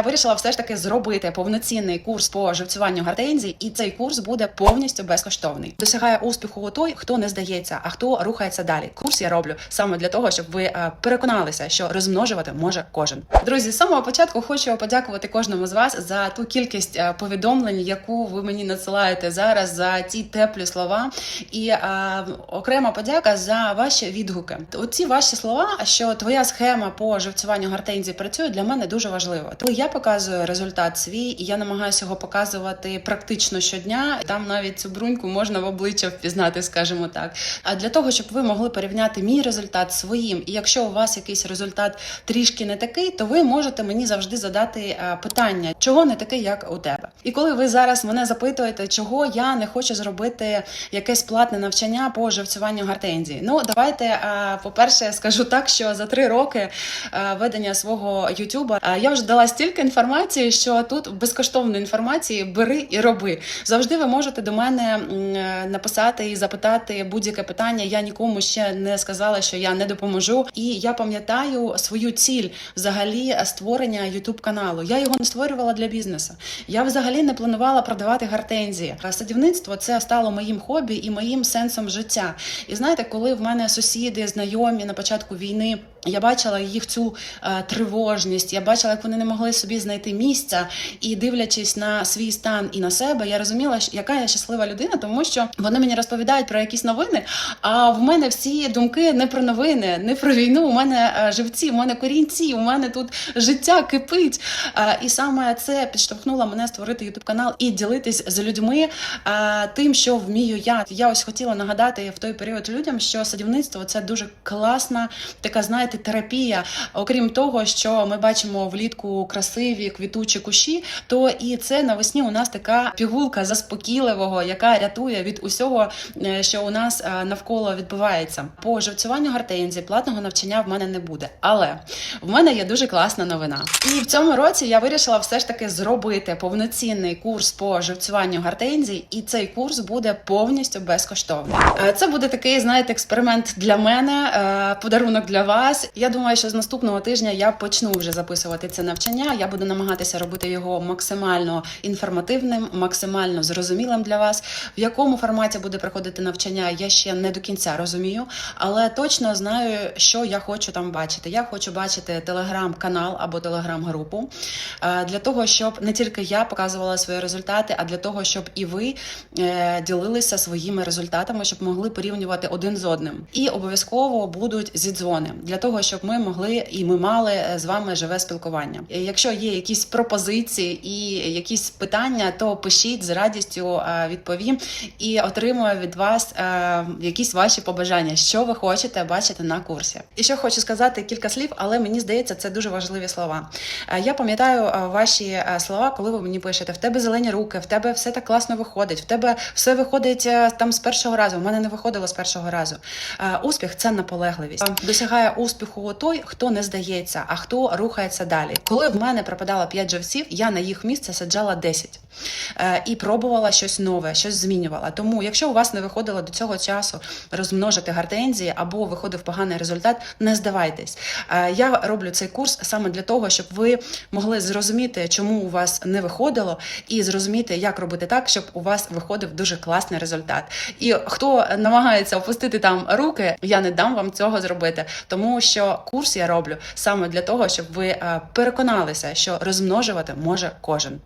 Вирішила все ж таки зробити повноцінний курс по живцюванню гортензій, і цей курс буде повністю безкоштовний. Досягає успіху той, хто не здається, а хто рухається далі. Курс я роблю саме для того, щоб ви е, переконалися, що розмножувати може кожен. Друзі, з самого початку хочу подякувати кожному з вас за ту кількість е, повідомлень, яку ви мені надсилаєте зараз, за ті теплі слова. І е, окрема подяка за ваші відгуки. Оці ваші слова, що твоя схема по живцюванню гортензій працює, для мене дуже важливо. Я показую результат свій, і я намагаюся його показувати практично щодня. Там навіть цю бруньку можна в обличчя впізнати, скажімо так. А для того, щоб ви могли порівняти мій результат з своїм, і якщо у вас якийсь результат трішки не такий, то ви можете мені завжди задати е, питання, чого не такий, як у тебе. І коли ви зараз мене запитуєте, чого я не хочу зробити якесь платне навчання по живцюванню гортензії. Ну давайте, е, по-перше, скажу так, що за три роки е, ведення свого Ютуба я вже дала стільки інформації, що тут безкоштовної інформації бери і роби. Завжди ви можете до мене е, написати і запитати будь-яке питання. Я нікому ще не сказала, що я не допоможу. І я пам'ятаю свою ціль взагалі створення Ютуб каналу. Я його не створювала для бізнесу. Я взагалі не планувала продавати гортензії. А Садівництво це стало моїм хобі і моїм сенсом життя. І знаєте, коли в мене сусіди, знайомі на початку війни. Я бачила їх цю е, тривожність. Я бачила, як вони не могли собі знайти місця, і дивлячись на свій стан і на себе, я розуміла, яка я щаслива людина, тому що вони мені розповідають про якісь новини. А в мене всі думки не про новини, не про війну. У мене е, живці, у мене корінці, у мене тут життя кипить. Е, і саме це підштовхнуло мене створити ютуб канал і ділитись з людьми е, тим, що вмію я. Я ось хотіла нагадати в той період людям, що садівництво це дуже класна така, знаєте, терапія. Окрім того, що ми бачимо влітку красиві квітучі кущі, то і це навесні у нас така пігулка заспокійливого, яка рятує від усього, е, що у нас е, навколо відбувається. По живцюванню гортензії платного навчання в мене не буде. Але в мене є дуже класна новина. І в цьому році я вирішила все ж таки зробити повноцінний курс по живцюванню гортензій, і цей курс буде повністю безкоштовний. Е, Це буде такий, знаєте, експеримент для мене, подарунок для вас. Я думаю, що з наступного тижня я почну вже записувати це навчання. Я буду намагатися робити його максимально інформативним, максимально зрозумілим для вас. В якому форматі буде проходити навчання, я ще не до кінця розумію, але точно знаю, що я хочу там бачити. Я хочу бачити телеграм-канал або телеграм-групу е, для того, щоб не тільки я показувала свої результати, а для того, щоб і ви е, ділилися своїми результатами, щоб могли порівнювати один з одним. І обов'язково будуть зідзвони для того, щоб ми могли і ми мали е, з вами живе спілкування. Якщо є якісь пропозиції і якісь питання, то пишіть з радістю е, відповім і отримую від вас е, якісь ваші побажання, що ви хочете бачити на курсі. І ще хочу сказати кілька слів, але мені здається, це дуже важливі слова. Е, Я пам'ятаю е, ваші е, слова, коли ви мені пишете: в тебе зелені руки, в тебе все так класно виходить, в тебе все виходить е, там з першого разу. У мене не виходило з першого разу. Е, Успіх це наполегливість. Е, Досягає успіху той, хто не здається, а хто рухається далі. Коли в мене пропадало 5 живців, я на їх місце саджала 10 е, і пробувала щось нове, щось змінювала. Тому, якщо у вас не виходило до цього часу розмножити гортензії або виходив поганий результат, не здавайтесь. Е, Я роблю цей курс саме для того, щоб ви могли зрозуміти, чому у вас не виходило, і зрозуміти, як робити так, щоб у вас виходив дуже класний результат. І хто намагається опустити там руки, я не дам вам цього зробити, тому що курс я роблю саме для того, щоб ви е, переконалися, що розмножувати може кожен.